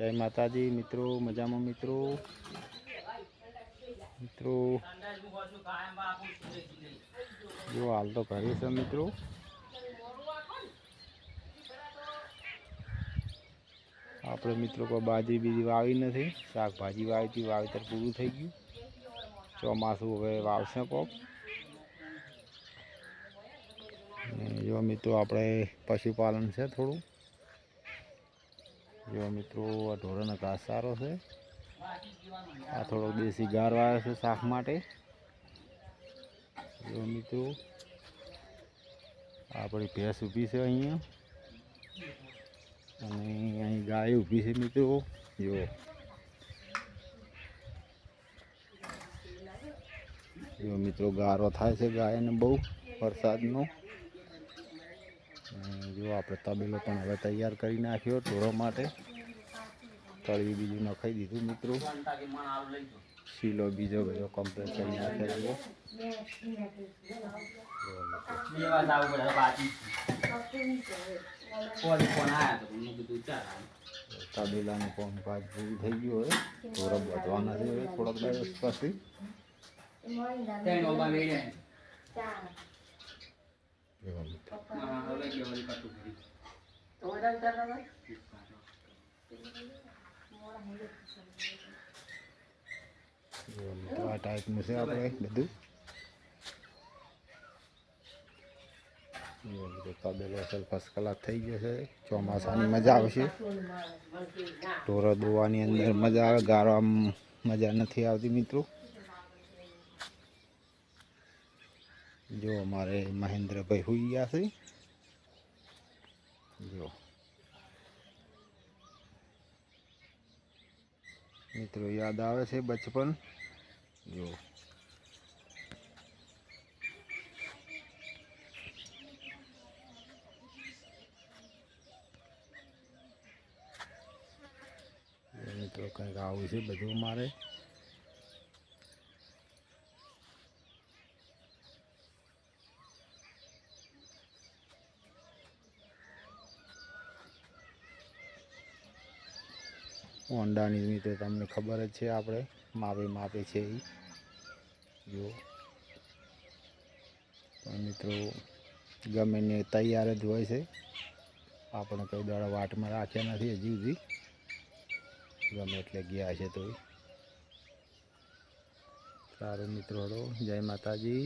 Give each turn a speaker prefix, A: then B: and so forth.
A: જય માતાજી, મિત્રો, મજામાં મિત્રો? મિત્રો, જો હાલ તો ઘરે છે મિત્રો. આપણે મિત્રો કોઈ બાજરી બીજી વાવી નથી, શાકભાજી વાવી હતી વાવેતર પૂરું થઈ ગયું. ચોમાસું હવે વાવશે કોક. જો મિત્રો, આપણે પશુપાલન છે થોડું. જો મિત્રો, આ ઢોરોનો ઘાસ સારો છે. આ થોડો દેશી ગાર વાળો છે શાક માટે. જો મિત્રો આપણી ભેંસ ઊભી છે અહીંયા. અને અહીં ગાય ઊભી છે મિત્રો, જો. જો મિત્રો, ગારો થાય છે ગાયને બહુ વરસાદનો. જો આપણે તબેલો પણ હવે તૈયાર કરી નાખ્યો ઢોરો માટે. તળવી બીજું નખાઈ દીધું મિત્રો. શીલો બીજો બધો કમ્પ્લીટ કરી નાખેલો. તબેલાનું કામકાજ પૂરું થઈ ગયું હવે થોડા બધવા છે હવે થોડાક દિવસ પછી. મિત્રો આ ટાઈપનું છે આપણે બધું તબેલો અસલ ફર્સ્ટ ક્લાસ થઈ ગયો છે ચોમાસાની મજા આવશે ઢોરો દોવાની અંદર મજા આવે ગારો આમ મજા નથી આવતી મિત્રો જો અમારે મહેન્દ્રભાઈ હોઈ ગયા છે જો મિત્રો યાદ આવે છે બચપન? જો મિત્રો કંઈક આવું છે બધું મારે હોન્ડાની મિત્રો તમને ખબર જ છે આપણે. માપે માપે છે એ જો મિત્રો, ગમે ને તૈયાર જ હોય છે. આપણે કોઈ દાડા વાટમાં રાખ્યા નથી હજી સુધી. ગમે એટલે ગયા છે તો સારું મિત્રો, હળો. જય માતાજી.